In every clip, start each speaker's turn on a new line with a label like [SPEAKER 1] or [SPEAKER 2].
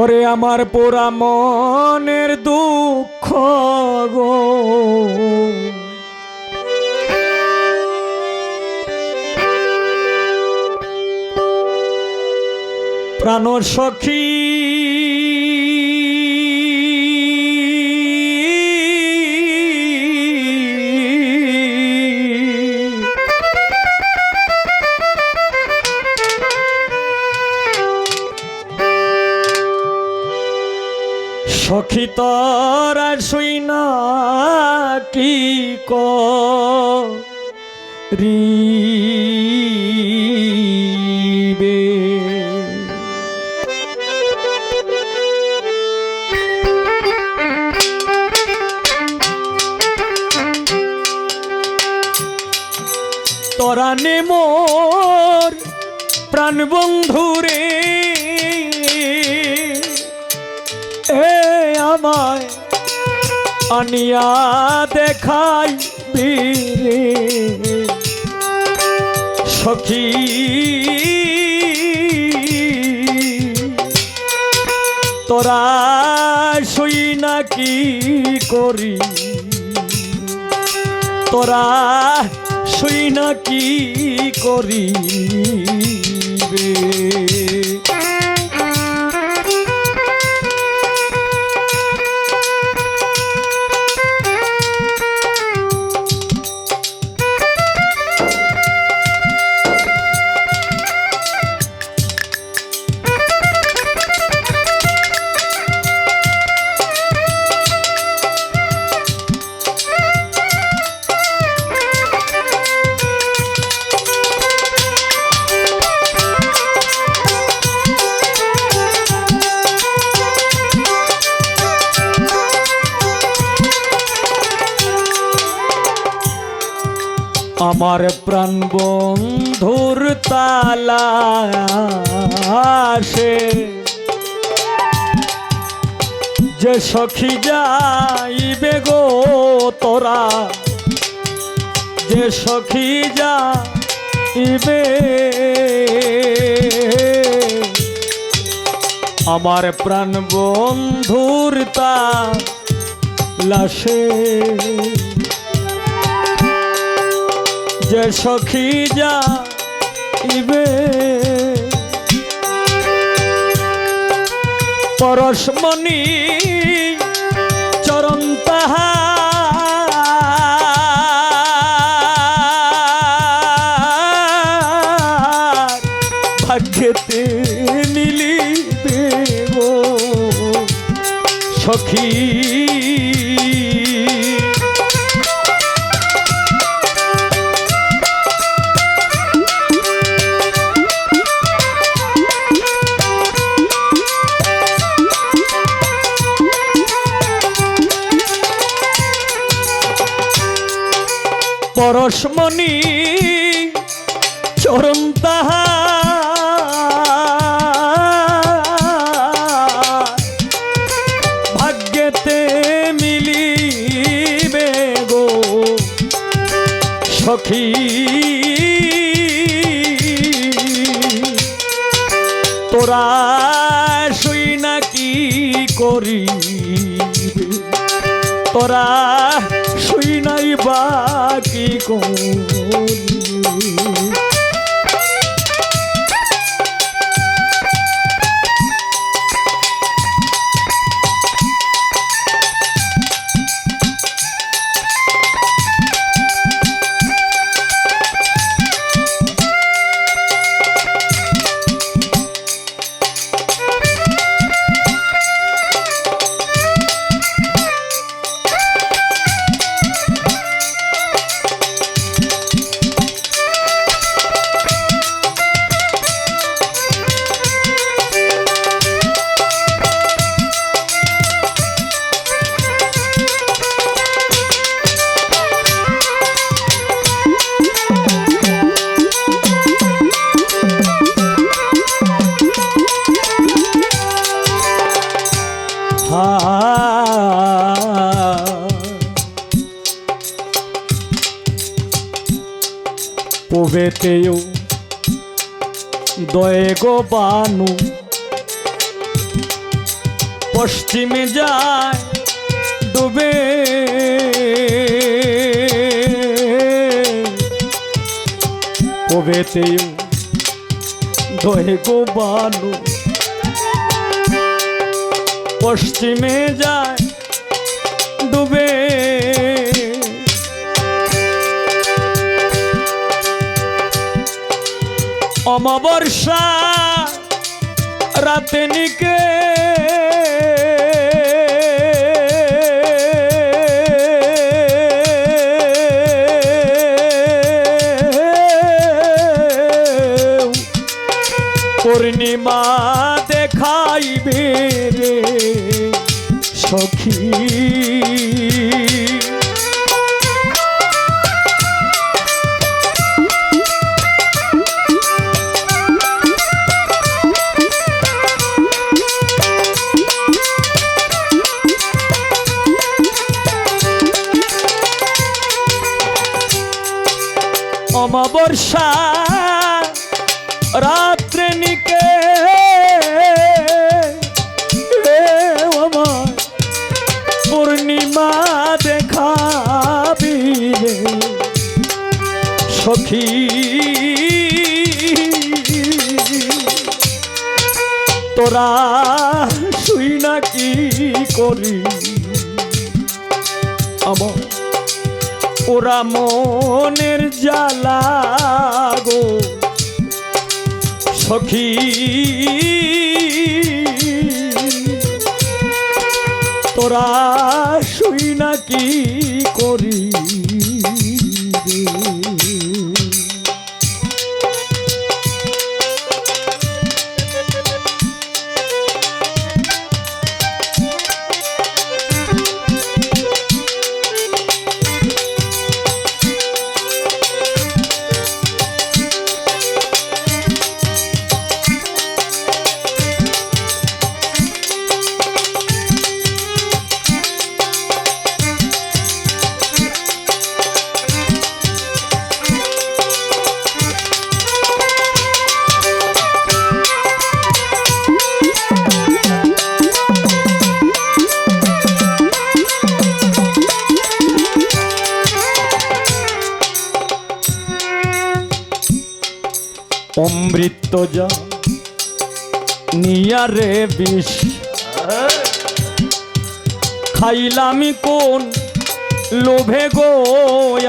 [SPEAKER 1] ওরে আমার পোড়া মনের দুঃখ গো। প্রাণ সখী সখী তরা শুই না কি ক রিবে তোরা নে মোর প্রাণ বন্ধুরে এ আমায় আনিয়া দেখাই বীরে সখী তোরা শুই না কি করি? তোরা শুই না করি আমার প্রাণ বন্ধুর তালা আসে। যে সখী যাইবে গো তোরা, যে সখী যাইবে। আমার প্রাণ বন্ধুর তা লাশে যে সখী যা ইবে। পরশমণি চরণ তাহার ভাগ্যেতে মিলিবে গো সখী সখী তোরা শুই না কি করি? তোরা শুই নাই বা কি করি পোবেতেও দয়ে গো বানু। পশ্চিমে যায় ডুবে। পবেতেও দহে গো বালু পশ্চিমে যায় ডুবে। অমাবর্ষা রাতে নিকে রে সখী। তোরা শুই না কি করি? আমার ওরা মনের জ্বালা গো। সখী। তোরা অমৃত যা নিয়ারে বিষ। খাইলামি কোন লোভে গো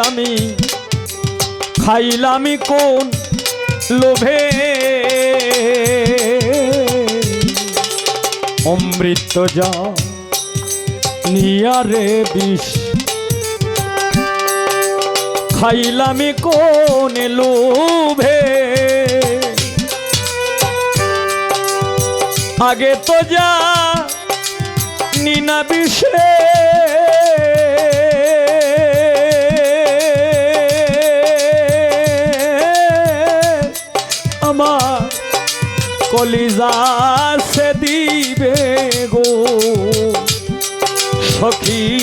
[SPEAKER 1] আমি? খাইলামি কোন লোভে? অমৃত যা নিয়ারে বিষ। খাইলামি কোন লোভে আগে তো যা নিনা বিষে। আমার কলিজা সে দিবে গো সখী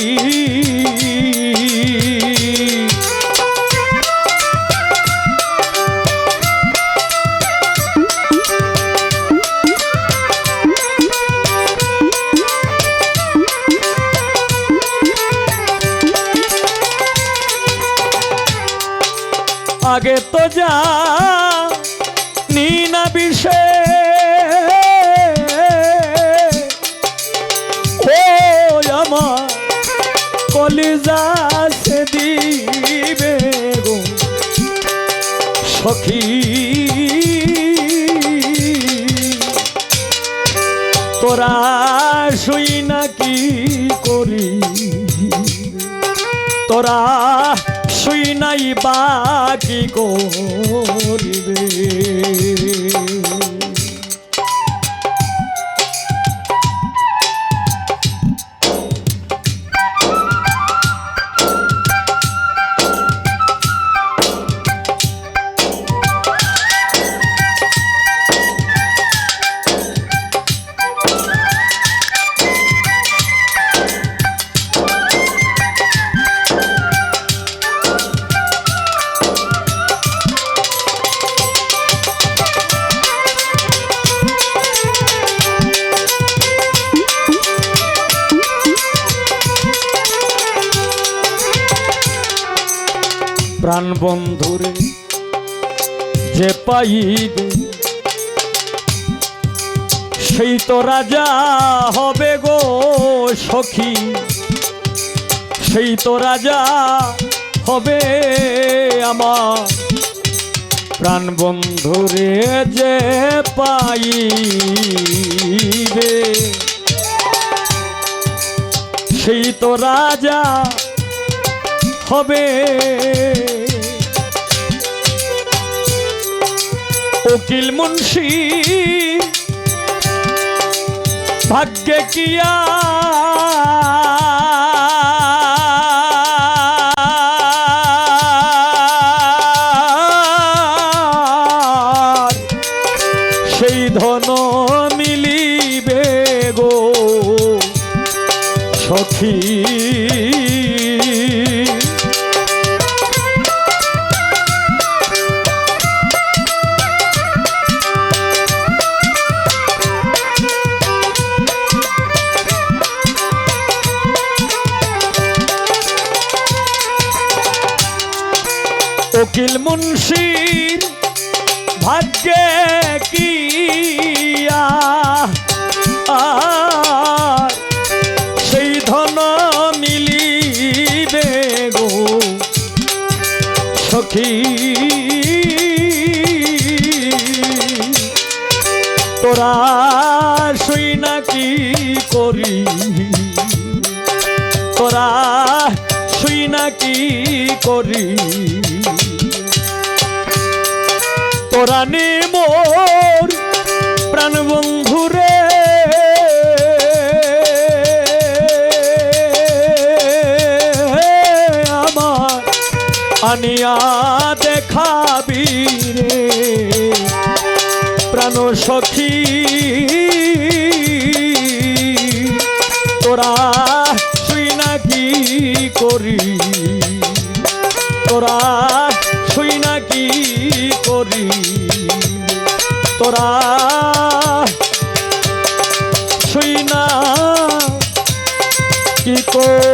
[SPEAKER 1] আগে তো যা, নিনা বিষে। ও আমার কলিজা সে দিবে সখী। তোরা শুই না কি করি? তোরা নাই বাকি করিবে প্রাণ বন্ধুরে, যে পাইবে সেই তো রাজা হবে গো সখী, সেই তো রাজা হবে আমার প্রাণ বন্ধুরে, যে পাইবে সেই তো রাজা হবে উকিল মুন্সি। ভাগ্যে কিয়া উকিল মুন্সির ভাগ্যে কি সেই ধন মিলিবে গো সখী। তোরা শুই না করি? তোরা শুই না করি? নে মোর প্রাণ বন্ধুরে আমার আনিয়া দেখাবি রে। প্রাণ সখী, তোরা শুই না কি করি? তোরা করি। তোরা শুই না কি করি